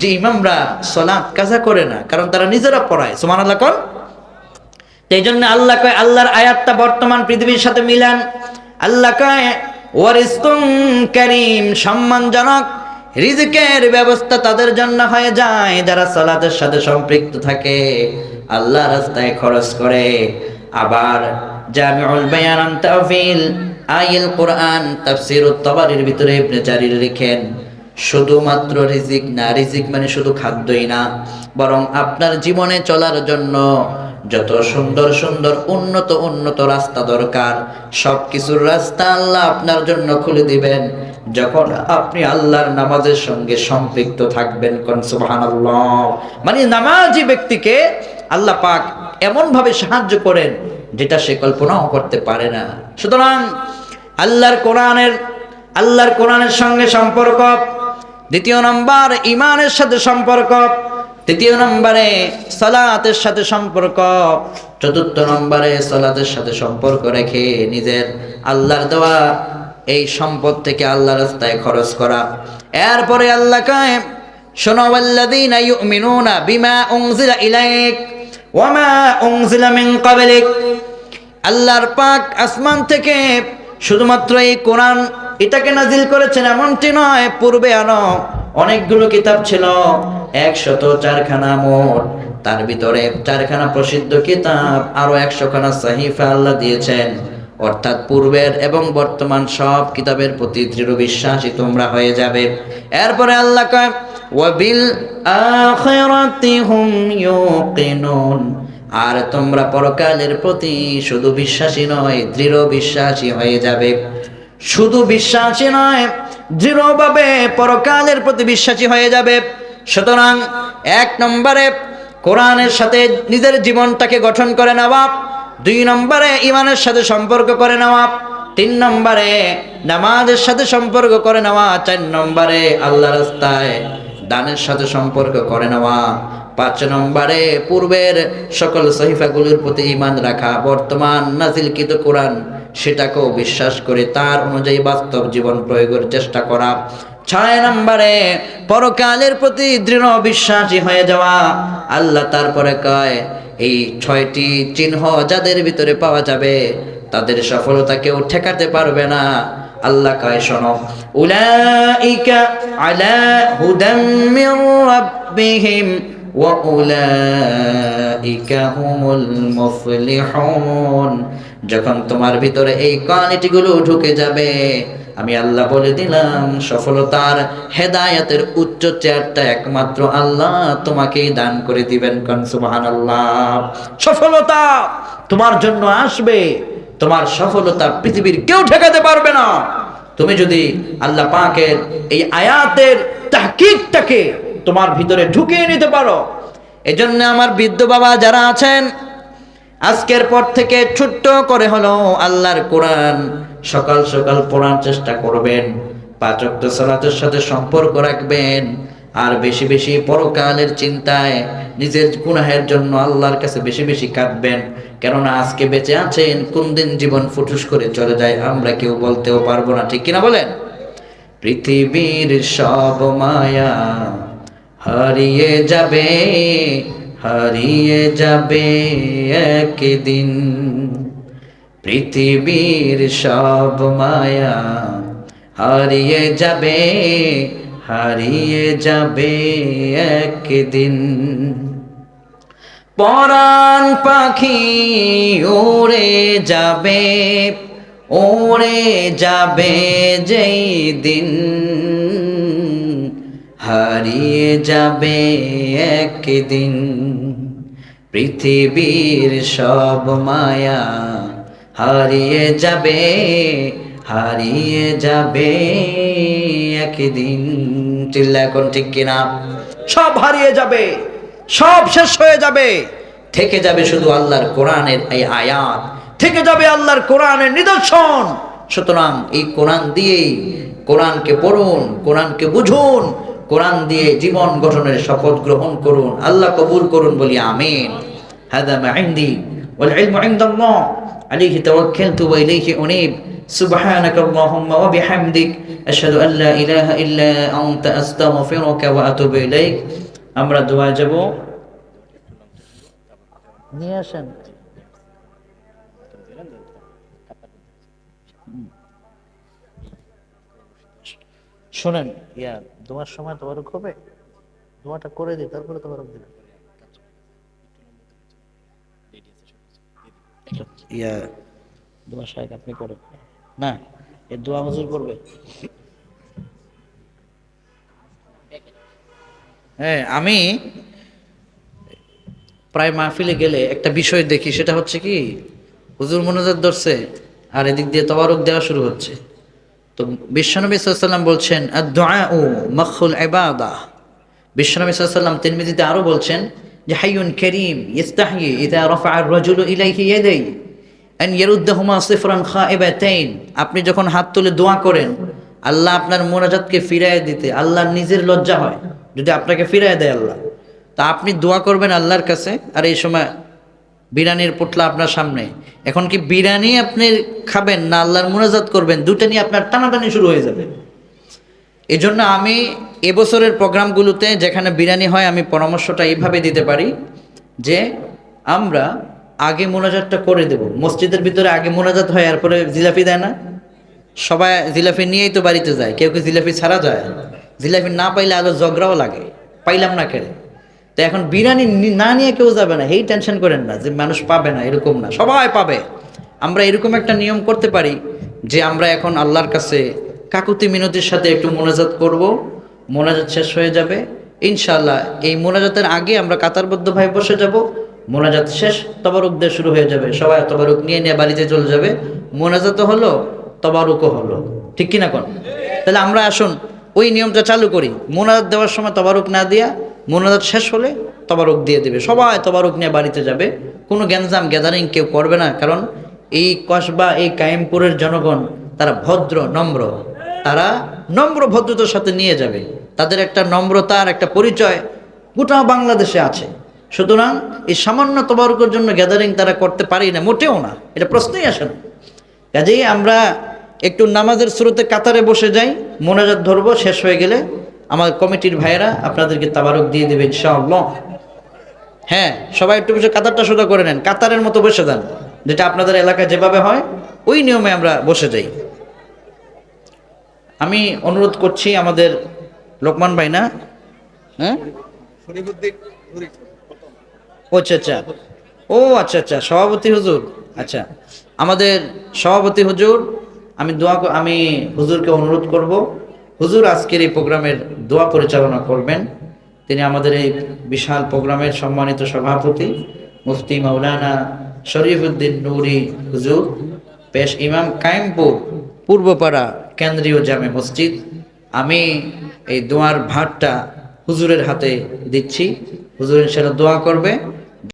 যে ইমামরা সলাৎ কাজা করে না, কারণ তারা নিজেরা পড়ায় সুমান আল্লাহ কন এই জন্য আল্লাহ কয়, আল্লাহর আয়াতটা বর্তমান পৃথিবীর সাথে মিলান। আল্লাহ কয় ওয়ারিস্তুম করিম, সম্মানজনক, রিজিকের ব্যবস্থা তাদের জন্য হয়ে যায় যারা সালাতের সাথে সম্পৃক্ত থাকে। আল্লাহ রাস্তায় খরচ করে। আবার জামিউল বায়ান তাওফিল, আইল কোরআন তাফসিরুত তাবারির ভিতরে ইবনে জারির লিখেন শুধুমাত্র রিজিক না, রিজিক মানে শুধু খাদ্যই না, বরং আপনার জীবনে চলার জন্য যত সুন্দর সুন্দর উন্নত উন্নত রাস্তা দরকার সব কিছুর রাস্তা আল্লাহ আপনার জন্য খুলে দিবেন। যখন আপনি আল্লাহর নামাজের সঙ্গে সম্পৃক্ত থাকবেন, কোন সুবহানাল্লাহ। মানে নামাজি ব্যক্তিকে আল্লাহ পাক এমন ভাবে সাহায্য করেন, যেটা সে কল্পনাও করতে পারে না। সুতরাং আল্লাহর কোরআনের আল্লাহর কোরআনের সঙ্গে সম্পর্ক দ্বিতীয় নম্বর ইমানের সাথে সম্পর্ক। তৃতীয় নম্বরে, সালাতের সাথে সম্পর্ক। চতুর্থ নম্বরে, সালাতের সাথে সম্পর্ক রেখে নিজের আল্লাহর দেওয়া এই সম্পদ থেকে আল্লাহ রাস্তায় খরচ করা। এরপরে আল্লাহ কায় শোনো, ওয়াল্লাযীনা ইউমিনুনা বিমা উনজিলা ইলাইক ওয়া মা উনজিলা মিন ক্বাবলিক। আল্লাহর পাক আসমান থেকে শুধুমাত্র এই কোরআন এটাকে নাজিল করেছেন এমনটি নয়, পূর্বে আনো অনেকগুলো কিতাব ছিল, একশত চারখানা মোট তার ভিতরে চারখানা প্রসিদ্ধ কিতাব, আরও একশো খানা সাহিফা আল্লাহ দিয়েছেন। অর্থাৎ পূর্বের এবং বর্তমান সব কিতাবের প্রতি দৃঢ় বিশ্বাসী তোমরা হয়ে যাবে। এরপরে আল্লাহ কয়, ওয়াবিল আখিরাতি হুম ইউকিনুন। আর তোমরা পরকালের প্রতি শুধু বিশ্বাসী নয়, দৃঢ় বিশ্বাসী হয়ে যাবে। শুধু বিশ্বাসী নয়, দৃঢ়ভাবে পরকালের প্রতি বিশ্বাসী হয়ে যাবে। সুতরাং এক নম্বরে কোরআনের সাথে নিজের জীবনটাকে গঠন করে নেওয়া, দুই নম্বরে ইমানের সাথে সম্পর্ক করে নেওয়া, তিন নম্বরে নামাজের সাথে সম্পর্ক করে নেওয়া, চার নম্বরে আল্লাহ রাস্তায় দানের সাথে সম্পর্ক করে নেওয়া। পাঁচ নম্বরে পূর্বের সকল সহিফাগুলোর প্রতি ইমান রাখা, বর্তমান নাজিলকৃত কোরআন সেটাকেও বিশ্বাস করে তার অনুযায়ী বাস্তব জীবন প্রয়োগের চেষ্টা করা। ছয় নম্বরে পরকালের প্রতি দৃঢ় বিশ্বাসী হয়ে যাওয়া। আল্লাহ তারপরে কয়, এই ছয়টি চিহ্ন যাদের ভিতরে পাওয়া যাবে, তাদের সফলতা কেউ ঠেকাতে পারবে না। আল্লাহ কয়, শোনো, উলাইকা আলা হুদাম মির রাব্বিহিম যখন তোমার ভিতরে এই কোয়ালিটিগুলো ঢুকে যাবে, আমি আল্লাহ বলে দিলাম, সফলতার হেদায়েতের উচ্চ চেয়ারটা একমাত্র আল্লাহ তোমাকেই দান করে দিবেন কারণ সুবহানাল্লাহ। সফলতা তোমার জন্য আসবে, তোমার সফলতা পৃথিবীর কেউ ঠেকাতে পারবে না। তুমি যদি আল্লাহ পাকের এই আয়াতের তাহকিকটাকে তোমার ভিতরে ঢুকিয়ে নিতে পারো। এজন্য আমার বৃদ্ধ বাবা যারা আছেন, আজকের পর থেকে ছোট্ট করে হলো আল্লাহর কোরআন সকাল সকাল পড়ার চেষ্টা করবেন পাচক সালাতের সাথে সম্পর্ক রাখবেন, আর বেশি বেশি পরকালের চিন্তায় নিজের গুনাহের জন্য আল্লাহর কাছে বেশি বেশি কাঁদবেন। কেননা আজকে বেঁচে আছেন, কোন দিন জীবন ফুটুস করে চলে যায়, আমরা কেউ বলতেও পারব না, ঠিক কিনা বলেন? পৃথিবীর সব মায়া হারিয়ে যাবে হারিয়ে যাবে একদিন। পৃথিবীর সব মায়া হারিয়ে যাবে হারিয়ে যাবে একদিন। পরাণ পাখি উড়ে যাবে উড়ে যাবে যেই দিন। হারিয়ে যাবে একদিন। পৃথিবীর সব মায়া হারিয়ে যাবে হারিয়ে যাবে একদিন। চিল্লা এখন ঠিক কিনা? সব হারিয়ে যাবে, সব শেষ হয়ে যাবে। থেকে যাবে শুধু আল্লাহর কোরআনের এই আয়াত। থেকে যাবে আল্লাহর কোরআনের নিদর্শন। সুতরাং এই কোরআন দিয়েই কোরআনকে পড়ুন, কোরআনকে বুঝুন কোরআন দিয়ে জীবন গঠনের শপথ গ্রহণ করুন, আল্লাহ কবুল করুন বলি আমিন। ওয়াল ইলমু ইনদাল্লাহ। আলাইহি তাওয়াক্কালতু ওয়া ইলাইহি উনীব। সুবহানাকা আল্লাহুম্মা ওয়া বিহামদিক। আশহাদু আল লা ইলাহা ইল্লা আনতা, আস্তাগফিরুকা ওয়া আতুবু ইলাইক। আমরা দোয়া যাব। নিয়ে আসেন। শোনেন। ইয়া দোয়ার সময় তোমারও হবে দোয়াটা করে দিই তারপরে তোমার দিবেন ইয়া দোয়া সাহেব আপনি করেন। না এ দোয়া হুজুর করবে। হ্যাঁ আমি প্রায় মাহফিলে গেলে একটা বিষয় দেখি সেটা হচ্ছে কি হুজুর মনোজাত ধরছে আর এদিক দিয়ে তবারক দেওয়া শুরু হচ্ছে। তো বিশ্বনবী সাল্লাম বলছেন দোয়া ও মখুল এবাদা বিশ্বনবী সাল্লাম তিরমিজিতে আরও বলছেন যে, হাইয়ুন করিম ইস্তাহি ইদা রফা আর-রাজুলু ইলাইহি ইয়াদাই আন ইয়ারুদ্দাহুমা সিফরান খাইবাতাইন। আপনি যখন হাত তুলে দোয়া করেন, আল্লাহ আপনার মোনাজাতকে ফিরায় দিতে, আল্লাহর নিজের লজ্জা হয় যদি আপনাকে ফিরায় দেয় আল্লাহ। তা আপনি দোয়া করবেন আল্লাহর কাছে, আর এই সময় বিরিয়ানির পোটলা আপনার সামনে। এখন কি বিরিয়ানি আপনি খাবেন না আল্লাহর মোনাজাত করবেন? দুটো নিয়ে আপনার টানাটানি শুরু হয়ে যাবে। এই জন্য আমি এবছরের প্রোগ্রামগুলোতে যেখানে বিরিয়ানি হয়, আমি পরামর্শটা এইভাবে দিতে পারি যে আমরা আগে মোনাজাতটা করে দেব। মসজিদের ভিতরে আগে মোনাজাত হয়, এরপরে জিলাপি দেয় না। সবাই জিলাপি নিয়েই তো বাড়িতে যায়। কেউ কেউ জিলাপি ছাড়া যায়? জিলাপি না পাইলে আরও ঝগড়াও লাগে। পাইলাম না কেড়ে তো এখন বিরিয়ানি না নিয়ে কেউ যাবে না। এই টেনশন করেন না যে মানুষ পাবে না, এরকম না। সবাই পাবে। আমরা এরকম একটা নিয়ম করতে পারি যে আমরা এখন আল্লাহর কাছে কাকুতি মিনতির সাথে একটু মোনাজাত করব। মোনাজাত শেষ হয়ে যাবে। ইনশাল্লাহ এই মোনাজাতের আগে আমরা কাতারবদ্ধভাবে বসে যাব। মোনাজাত শেষ, তবারুক দিয়ে শুরু হয়ে যাবে। সবাই তবারুক নিয়ে নিয়ে বাড়িতে চলে যাবে। মোনাজাতও হলো, তবারুকও হলো। ঠিক কিনা কোন? তাহলে আমরা আসুন, ওই নিয়মটা চালু করি। মোনাজাত দেওয়ার সময় তবারুক না দিয়া মোনাজাত শেষ হলে তবারক দিয়ে দেবে। সবাই তবারক নিয়ে বাড়িতে যাবে। কোনো গ্যাঞ্জাম, গ্যাদারিং কেউ করবে না। কারণ এই কসবা, এই কায়েমপুরের জনগণ, তারা ভদ্র, নম্র। তারা নম্র ভদ্রতার সাথে নিয়ে যাবে। তাদের একটা নম্রতার একটা পরিচয় গোটা বাংলাদেশে আছে। সুতরাং এই সামান্য তবারুকের জন্য গ্যাদারিং তারা করতে পারি না, মোটেও না। এটা প্রশ্নই আসে না। কাজেই আমরা একটু নামাজের স্রোতে কাতারে বসে যাই, মোনাজাত ধরবো, শেষ হয়ে গেলে আমার কমিটির ভাইয়েরা আপনাদেরকে তাবারক দিয়ে দেবে ইনশাআল্লাহ। হ্যাঁ সবাই একটু বসে কাতারটা সোজা করে নেন কাতারের মতো বসে যান যেটা আপনাদের এলাকায় যেভাবে হয় ওই নিয়মে আমরা বসে যাই। আমি অনুরোধ করছি আমাদের লোকমান ভাই না? হ্যাঁ? ও আচ্ছা আচ্ছা। ও আচ্ছা আচ্ছা সভাপতি হুজুর। আচ্ছা আমাদের সভাপতি হুজুর আমি দোয়া আমি হুজুরকে অনুরোধ করব। হুজুর আজকের এই প্রোগ্রামের দোয়া পরিচালনা করবেন। তিনি আমাদের এই বিশাল প্রোগ্রামের সম্মানিত সভাপতি, মুফতি মাওলানা শরীফউদ্দিন নুরি হুজুর, পেশ ইমাম কায়েমপুর, পূর্বপাড়া কেন্দ্রীয় জামে মসজিদ। আমি এই দোয়ার ভাতটা হুজুরের হাতে দিচ্ছি। হুজুর ইনশাআল্লাহ দোয়া করবে।